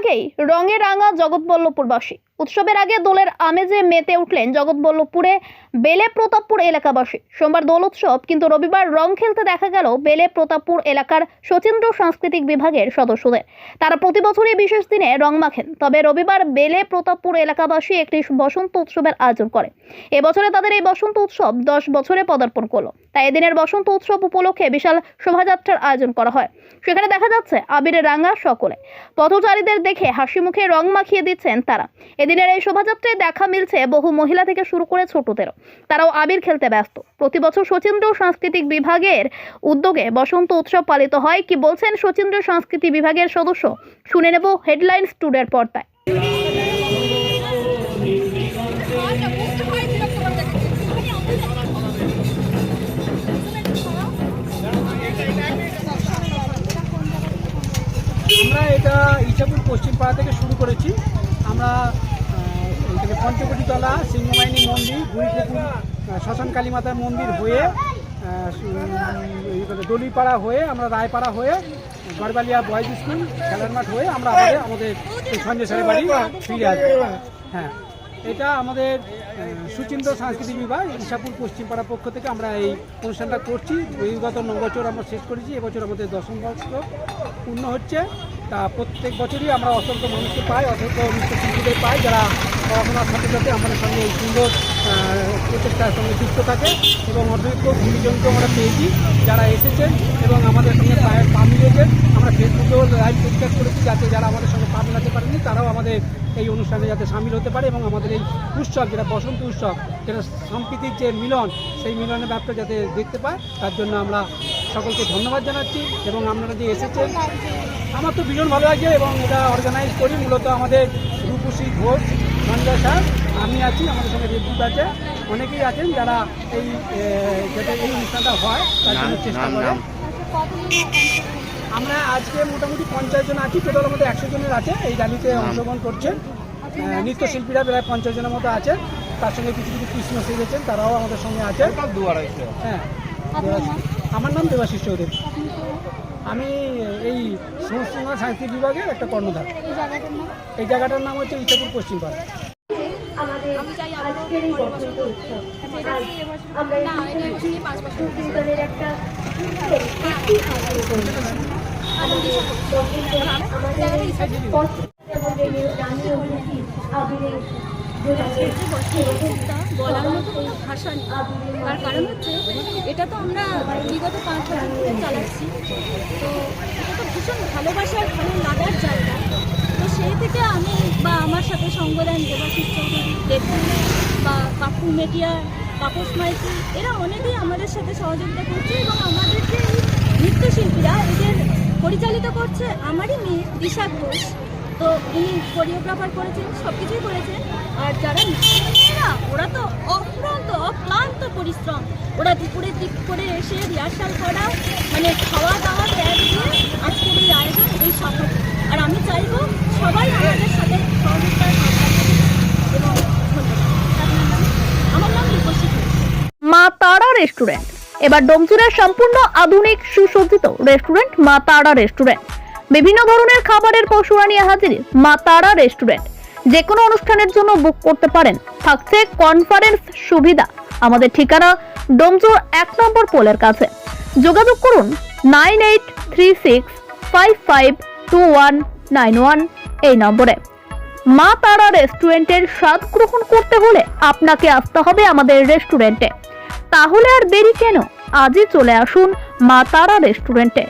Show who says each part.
Speaker 1: আগেই রঙে রাঙা জগৎবল্লভপুরবাসী। উৎসবের আগে দোলের আমেজে মেতে উঠলেন জগৎবল্লভপুরে বেলে প্রতাপপুর এলাকাবাসী। সোমবার দোল উৎসব, কিন্তু রবিবার রং খেলতে দেখা গেল বেলে প্রতাপপুর এলাকার শচীন্দ্র সাংস্কৃতিক বিভাগের সদস্যদের। তারা প্রতি বছরই বিশেষ দিনে রং মাখেন, তবে রবিবার বেলে প্রতাপপুর এলাকাবাসী একটি বসন্ত উৎসবের আয়োজন করে। এবছরে তাদের এই বসন্ত উৎসব দশ বছরে পদার্পণ করল। তাই এদিনের বসন্ত উৎসব উপলক্ষে বিশাল শোভাযাত্রার আয়োজন করা হয়। সেখানে দেখা যাচ্ছে আবিরে রাঙা সকলে। পথচারীদের দেখে হাসি মুখে রং মাখিয়ে দিচ্ছেন তারা। এদিনের এই শোভাযাত্রায় দেখা মিলছে বহু মহিলা থেকে শুরু করে ছোটদেরও। তারাও আবির খেলতে ব্যস্ত। প্রতি বছর সাংস্কৃতিক বিভাগের উদ্যোগে বসন্ত উৎসব পালিত হয়। কি বলছেন শচীন্দ্র সংস্কৃতি বিভাগের সদস্য? শুনে নেব হেডলাইন্স টুডের পর্দায়।
Speaker 2: আমরা এটা ইচ্ছাপুর পশ্চিম পাড়া থেকে শুরু করেছি। আমরা আহ, এখানে পঞ্চবটিতলা সিংহবাহিনী মন্দির শ্মশান কালী মাতার মন্দির হয়ে দলিপাড়া হয়ে আমরা রায়পাড়া হয়ে গড়বালিয়া বয়েজ স্কুল খেলার মাঠ হয়ে আমরা আবার আমাদের সঞ্জয় বাড়ি ফিরে আসব। হ্যাঁ এটা আমাদের সুচিন্দ্র সাংস্কৃতিক বিভাগ ইসাপুর পশ্চিমপাড়ার পক্ষ থেকে আমরা এই অনুষ্ঠানটা করছি। বিগত ন বছর আমরা শেষ করেছি এবছর আমাদের দশম বছর পূর্ণ হচ্ছে। তা প্রত্যেক বছরই আমরা অসংখ্য মানুষকে পাই অসংখ্য নৃত্যশিল্পীদের পাই যারা পড়াশোনার সাথে সাথে আমাদের সঙ্গে এই সুন্দর প্রচেষ্টার সঙ্গে যুক্ত থাকে এবং অসংখ্য গুণীজনকে আমরা পেয়েছি, যারা এসেছেন এবং আমাদের সঙ্গে পা মিলিয়েছেন আমরা ফেসবুকেও লাইভ টেলিকাস্ট করেছি যাতে যারা আমাদের সঙ্গে পা মেলাতে পারেনি তারাও আমাদের এই অনুষ্ঠানে যাতে সামিল হতে পারে এবং আমাদের এই উৎসব, যেটা বসন্ত উৎসব, যেটা সাম্প্রতিক যে মিলন, সেই মিলনের ব্যাপারটা যাতে দেখতে পায়, তার জন্য আমরা সকলকে ধন্যবাদ জানাচ্ছি এবং আপনারা যে এসেছেন, আমার তো ভীষণ ভালো লাগছে এবং এটা অর্গানাইজ করি। মূলত আমাদের রূপসী ঘোষ সঞ্জয় স্যার আমি আছি আমাদের সঙ্গে রেপুট আছে। অনেকেই আছেন যারা এই যাতে এই অনুষ্ঠানটা হয় তার জন্য চেষ্টা করেন আমরা আজকে মোটামুটি পঞ্চাশ জন আছি টোটাল আমাদের একশো জনের আছে এই র্যালিতে অংশগ্রহণ করছেন। নৃত্যশিল্পীরা প্রায় পঞ্চাশ জনের মতো আছেন। তার সঙ্গে কিছু কিছু কৃষ্ণ সেজেছেন তারাও আমাদের সঙ্গে আছেন। হ্যাঁ আমার নাম দেবাশিস চৌধুরী। আমি এই সংস্কৃত সাংস্কৃতিক বিভাগের একটা কর্ণধার। এই জায়গাটার নাম? হচ্ছে ইচ্ছাপুর পশ্চিমপাড়া
Speaker 3: একটা একটি আমাদের
Speaker 4: বলার মতো ভাষা নেই। তার কারণ হচ্ছে, এটা তো আমরা বিগত পাঁচ বছর ধরে চালাচ্ছি। তো এটা তো ভীষণ ভালোবাসার ভালো লাগার জায়গা। তো সেই থেকে আমি বা আমার সাথে সঙ্গ দেন দেবাশিস চৌধুরী বা কাকু মেটিয়া তাপস মাইতি এরা অনেকেই আমাদের সাথে সহযোগিতা করছে এবং আমাদের যে এই নৃত্যশিল্পীরা এদের পরিচালিত করছে। আমারই মেয়ে দিশা ঘোষ। তো উনি কোরিওগ্রাফার করেছেন সব কিছুই করেছেন। আর যারা মেয়েরা, ওরা তো অক্লান্ত অক্লান্ত পরিশ্রম। ওরা দুপুরের দিক করে এসে রিহার্সাল করা মানে খাওয়া দাওয়া, ত্যাগ দিয়ে আজকের এই আয়োজন, এই সফল আর আমি চাইব সবাই আমাদের সাথে রূপসী
Speaker 1: মা তারা রেস্টুরেন্ট। এবার ডোমচুরের সম্পূর্ণ আধুনিক সুসজ্জিত রেস্টুরেন্ট মা তারা রেস্টুরেন্ট। বিভিন্ন ধরনের খাবারের পশুরা নিয়ে হাজির মা তারা রেস্টুরেন্ট। যে কোনো অনুষ্ঠানের জন্য বুক করতে পারেন। থাকছে কনফারেন্স সুবিধা। আমাদের ঠিকানা ডোমচুর এক নম্বর পোলের কাছে। যোগাযোগ করুন nine eight three six five five two one nine one এই নম্বরে। মা তারা রেস্টুরেন্টের স্বাদ গ্রহণ করতে হলে আপনাকে আসতে হবে আমাদের রেস্টুরেন্টে। তাহলে আর দেরি কেন? আজই চলে আসুন মা তারা রেস্টুরেন্টে।